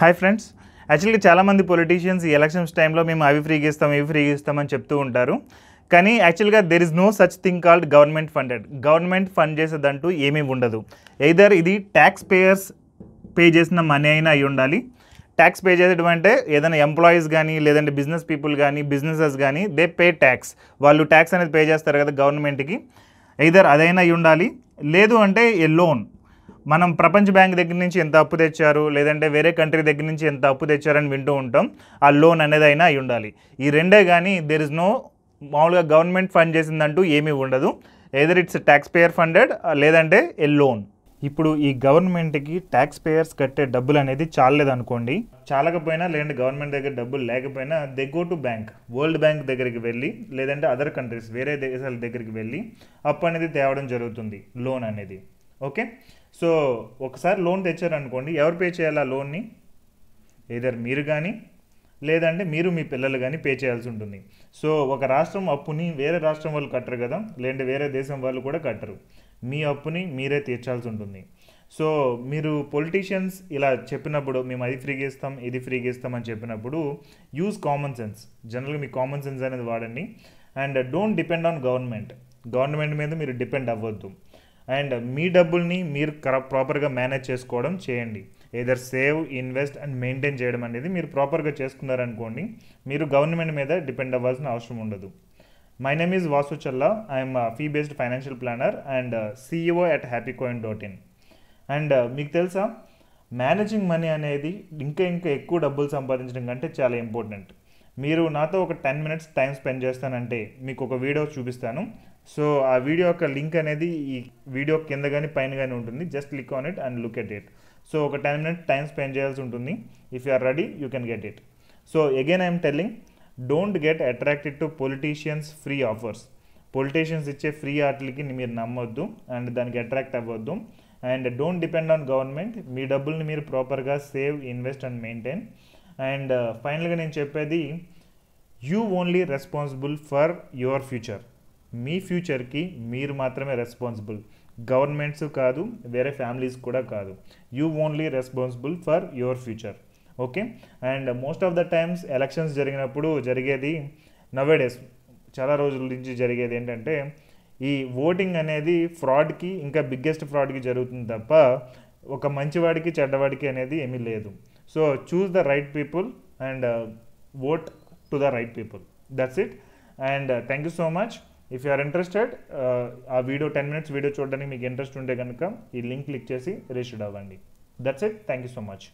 Hi friends actually చాలామంది politicians ఈ elections టైంలో మేము అవి ఫ్రీగా ఇస్తాం ఇవి ఫ్రీగా ఇస్తామని చెప్తూ ఉంటారు. కానీ యాక్చువల్గా there is no such thing called government funded government fund చేసేదంటూ ఏమీ ఉండదు. ఎయిదర్ ఇది ట్యాక్స్ పేయర్స్ పే చేసిన మనీ అయినా అయి ఉండాలి. ట్యాక్స్ పే చేయడం అంటే ఏదైనా ఎంప్లాయీస్ కానీ లేదంటే బిజినెస్ పీపుల్ కానీ బిజినెసెస్ కానీ దే పే ట్యాక్స్ వాళ్ళు ట్యాక్స్ అనేది పే చేస్తారు కదా గవర్నమెంట్కి ఎయిదర్ అదైనా అయి ఉండాలి. లేదు అంటే ఏ లోన్ మనం ప్రపంచ బ్యాంక్ దగ్గర నుంచి ఎంత అప్పు తెచ్చారు లేదంటే వేరే కంట్రీ దగ్గర నుంచి ఎంత అప్పు తెచ్చారని వింటూ ఉంటాం. ఆ లోన్ అనేది అయినా అయి ఉండాలి. ఈ రెండే కానీ దెర్ ఇస్ నో మామూలుగా గవర్నమెంట్ ఫండ్ చేసిందంటూ ఏమీ ఉండదు. Either it's tax payer funded లేదంటే ఏ లోన్ ఇప్పుడు ఈ గవర్నమెంట్కి ట్యాక్స్ పేయర్స్ కట్టే డబ్బులు అనేది చాలలేదనుకోండి. చాలకపోయినా లేదంటే గవర్నమెంట్ దగ్గర డబ్బులు లేకపోయినా they go to bank World Bank దగ్గరికి వెళ్ళి లేదంటే అదర్ కంట్రీస్ వేరే దేశాల దగ్గరికి వెళ్ళి అప్పు అనేది తేవడం జరుగుతుంది లోన్ అనేది. ఓకే? సో ఒకసారి లోన్ తెచ్చారనుకోండి ఎవరు పే చేయాలి ఆ లోన్ని? ఏదర్ మీరు కానీ లేదంటే మీరు మీ పిల్లలు కానీ పే చేయాల్సి ఉంటుంది. సో ఒక రాష్ట్రం అప్పుని వేరే రాష్ట్రం వాళ్ళు కట్టరు కదా లేదంటే వేరే దేశం వాళ్ళు కూడా కట్టరు. మీ అప్పుని మీరే తీర్చాల్సి ఉంటుంది. సో మీరు పొలిటీషియన్స్ ఇలా చెప్పినప్పుడు మేము అది ఫ్రీగా ఇస్తాం ఇది ఫ్రీగా ఇస్తాం అని చెప్పినప్పుడు యూజ్ కామన్ సెన్స్. జనరల్గా మీ కామన్ సెన్స్ అనేది వాడండి. And don't depend on government. Government మీద మీరు డిపెండ్ అవ్వద్దు. అండ్ మీ డబ్బుల్ని మీరు కర ప్రాపర్గా మేనేజ్ చేసుకోవడం చేయండి. Either save invest and maintain చేయడం అనేది మీరు ప్రాపర్గా చేసుకున్నారనుకోండి మీరు గవర్నమెంట్ మీద డిపెండ్ అవ్వాల్సిన అవసరం ఉండదు. My name is Vasu Challa I'm fee based financial planner and CEO at happy coin dot in and మీకు తెలుసా? మేనేజింగ్ మనీ అనేది ఇంకా ఇంకా ఎక్కువ డబ్బులు సంపాదించడం కంటే చాలా ఇంపార్టెంట్ మీరు నాతో ఒక టెన్ మినిట్స్ టైం స్పెండ్ చేస్తానంటే మీకు ఒక వీడియో చూపిస్తాను. సో ఆ వీడియో యొక్క లింక్ అనేది ఈ వీడియో కింద కానీ పైన కానీ ఉంటుంది. Just click on it and look at it so ఒక టెన్ మినిట్ టైం స్పెండ్ చేయాల్సి ఉంటుంది. If you are ready you can get it so again I'm telling don't get attracted to politicians free offers politicians ఇచ్చే free ఆటలకి మీరు నమ్మొద్దు and దానికి attract అవ్వద్దు. And don't depend on government మీ డబ్బుల్ని మీరు ప్రాపర్గా save invest and maintain and ఫైనల్గా నేను చెప్పేది you only responsible for your future మీ ఫ్యూచర్కి మీరు మాత్రమే రెస్పాన్సిబుల్. గవర్నమెంట్స్ కాదు వేరే ఫ్యామిలీస్ కూడా కాదు. You only responsible for your future. Okay? And most of the times elections జరిగినప్పుడు జరిగేది నవేడేస్ చాలా రోజుల నుంచి జరిగేది ఏంటంటే ఈ ఓటింగ్ అనేది ఫ్రాడ్కి ఇంకా బిగ్గెస్ట్ ఫ్రాడ్కి జరుగుతుంది తప్ప ఒక మంచివాడికి చెడ్డవాడికి అనేది ఏమీ లేదు. So choose the right people and vote to the right people. That's it. And thank you so much. If you are interested ఆ వీడియో టెన్ మినిట్స్ వీడియో చూడడానికి మీకు ఇంట్రెస్ట్ ఉంటే కనుక ఈ లింక్ క్లిక్ చేసి రిజిస్టర్డ్ అవ్వండి. That's it thank you so much